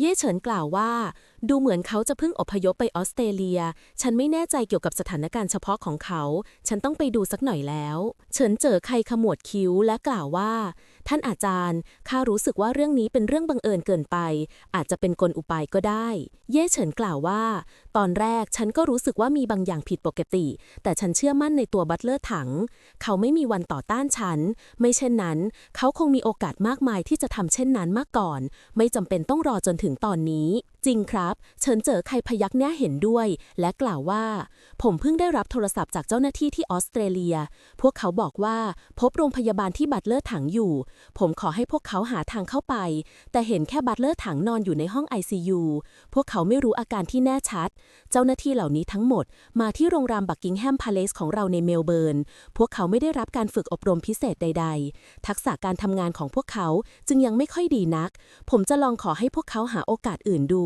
เย่เฉินกล่าวว่า ดูเหมือนเขาจะเพิ่งอพยพไปออสเตรเลีย ฉันไม่แน่ใจเกี่ยวกับสถานการณ์เฉพาะของเขา ฉันต้องไปดูสักหน่อยแล้ว เฉินเจอใครขมวดคิ้วและกล่าวว่า ท่านอาจารย์ ข้ารู้สึกว่าเรื่องนี้เป็นเรื่องบังเอิญเกินไป อาจจะเป็นกลอุบายก็ได้ เย่เฉินกล่าวว่า ตอนแรกฉันก็รู้สึกว่ามีบางอย่างผิดปกติ แต่ฉันเชื่อมั่นในตัวบัตเลอร์ถัง เขาไม่มีวันต่อต้านฉัน ไม่เช่นนั้น เขาคงมีโอกาสมากมายที่จะทำเช่นนั้นมาก่อน ไม่จำเป็นต้องรอจนถึงตอนนี้จริงครับ เฉินเจอใครพยักหน้าเห็นด้วย และกล่าวว่า ผมเพิ่งได้รับโทรศัพท์จากเจ้าหน้าที่ที่ออสเตรเลีย พวกเขาบอกว่าพบโรงพยาบาลที่บัตเลอร์ถังอยู่ ผมขอให้พวกเขาหาทางเข้าไป แต่เห็นแค่บัตเลอร์ถังนอนอยู่ในห้อง ICU พวกเขาไม่รู้อาการที่แน่ชัด เจ้าหน้าที่เหล่านี้ทั้งหมด มาที่โรงแรมบักกิงแฮมพาเลสของเราในเมลเบิร์น พวกเขาไม่ได้รับการฝึกอบรมพิเศษใด ๆ ทักษะการทำงานของพวกเขาจึงยังไม่ค่อยดีนัก ผมจะลองขอให้พวกเขาหาโอกาสอื่นดู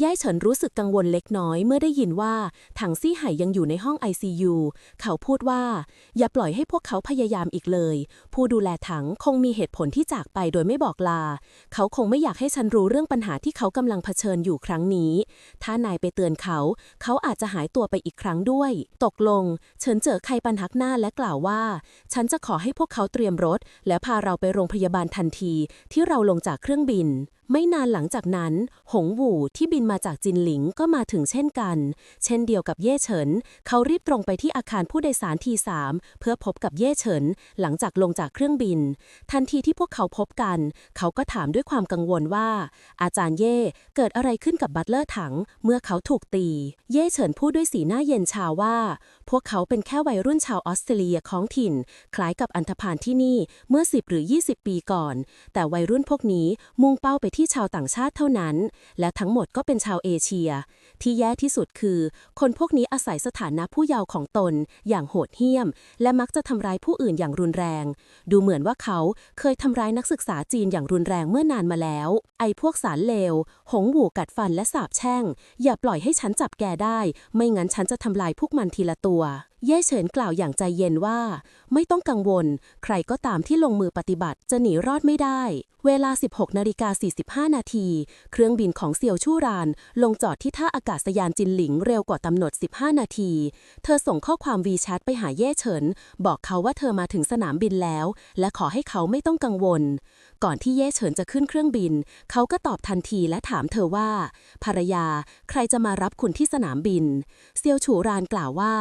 ย่ายเฉินรู้สึกกังวลเล็กน้อยเมื่อได้ยินว่าถังซี่ไห่ยังอยู่ในห้อง ICU เขาพูดว่า อย่าปล่อยให้พวกเขาพยายามอีกเลย ผู้ดูแลถังคงมีเหตุผลที่จากไปโดยไม่บอกลา เขาคงไม่อยากให้ฉันรู้เรื่องปัญหาที่เขากำลังเผชิญอยู่ครั้งนี้ ถ้านายไปเตือนเขา เขาอาจจะหายตัวไปอีกครั้งด้วย ตกลง เฉินเจอใครปันทักหน้าและกล่าวว่า ฉันจะขอให้พวกเขาเตรียมรถ และพาเราไปโรงพยาบาลทันที ที่เราลงจากเครื่องบิน ไม่นานหลังจากนั้น หงหวูที่บินมาจากจินหลิงก็มาถึงเช่นกัน เช่นเดียวกับเย่เฉิน เขารีบตรงไปที่อาคารผู้โดยสารทีสามเพื่อพบกับเย่เฉิน หลังจากลงจากเครื่องบิน ทันทีที่พวกเขาพบกัน เขาก็ถามด้วยความกังวลว่า อาจารย์เย่เกิดอะไรขึ้นกับบัตเลอร์ถัง เมื่อเขาถูกตี เย่เฉินพูดด้วยสีหน้าเย็นชาว่า พวกเขาเป็นแค่วัยรุ่นชาวออสเตรเลียของถิ่น คล้ายกับอันธพาลที่นี่เมื่อ 10 หรือ 20 ปีก่อน แต่วัยรุ่นพวกนี้มุ่งเป้าไปที่ชาวต่างชาติเท่านั้น และทั้งหมดก็เป็น็นชาวเอเชีย ที่แย่ที่สุดคือ คนพวกนี้อาศัยสถานะผู้เยาว์ของตน อย่างโหดเหี้ยม และมักจะทำร้ายผู้อื่นอย่างรุนแรง ดูเหมือนว่าเขาเคยทำร้ายนักศึกษาจีนอย่างรุนแรงเมื่อนานมาแล้ว ไอ้พวกสารเลว หงหูกัดฟันและสาบแช่ง อย่าปล่อยให้ฉันจับแกได้ ไม่งั้นฉันจะทำลายพวกมันทีละตัว เย่เฉินกล่าวอย่างใจเย็นว่า ไม่ต้องกังวล ใครก็ตามที่ลงมือปฏิบัติจะหนีรอดไม่ได้ เวลา 16นาฬิกา45 นาที เครื่องบินของเซียวชู่ราน ลงจอดที่ท่าอากาศยานจินหลิงเร็วกว่ากำหนด 15 นาที เธอส่งข้อความวีแชทไปหาเย่เฉิน บอกเขาว่าเธอมาถึงสนามบินแล้ว และขอให้เขาไม่ต้องกังวล ก่อนที่เย่เฉินจะขึ้นเครื่องบิน เขาก็ตอบทันทีและถามเธอว่า ภรรยา ใครจะมารับคุณที่สนามบิน เซียวฉูรานกล่าวว่า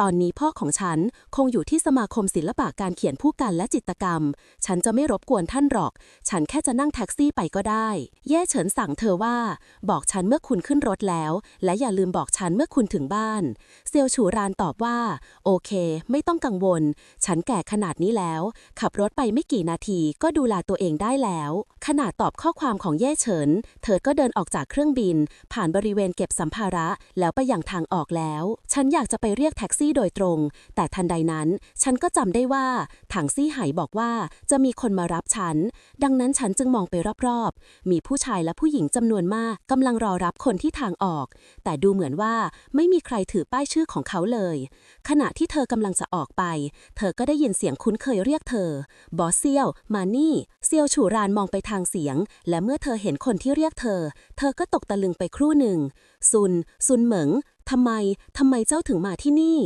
ตอนนี้พ่อของฉันคงอยู่ที่สมาคมศิลปะการเขียนผู้กันและจิตกรรม ฉันจะไม่รบกวนท่านหรอก ฉันแค่จะนั่งแท็กซี่ไปก็ได้เย่เฉินสั่งเธอว่า บอกฉันเมื่อคุณขึ้นรถแล้ว และอย่าลืมบอกฉันเมื่อคุณถึงบ้าน เซียวฉูรานตอบว่า โอเค ไม่ต้องกังวล ฉันแก่ขนาดนี้แล้ว ขับรถไปไม่กี่นาทีก็ดูแลตัวเองได้แล้ว ขณะตอบข้อความของเย่เฉิน เธอก็เดินออกจากเครื่องบิน ผ่านบริเวณเก็บสัมภาระแล้วไปยังทางออกแล้ว ฉันอยากจะไปเรียกแท็กซี่โดยตรง แต่ทันใดนั้น ฉันก็จำได้ว่าถังซี่ไหบอกว่าจะมีคนมารับฉัน ดังนั้นฉันจึงมองไปรอบๆ มีผู้ชายและผู้หญิงจำนวนมากกำลังรอรับคนที่ทางออก แต่ดูเหมือนว่าไม่มีใครถือป้ายชื่อของเขาเลย ขณะที่เธอกำลังจะออกไป เธอก็ได้ยินเสียงคุ้นเคยเรียกเธอ บอสเซียว มานี่ เซียวฉูรานมองไปทางเสียง และเมื่อเธอเห็นคนที่เรียกเธอ เธอก็ตกตะลึงไปครู่หนึ่งซุน ซุนเหมิงทำไม ทำไมเจ้าถึงมาที่นี่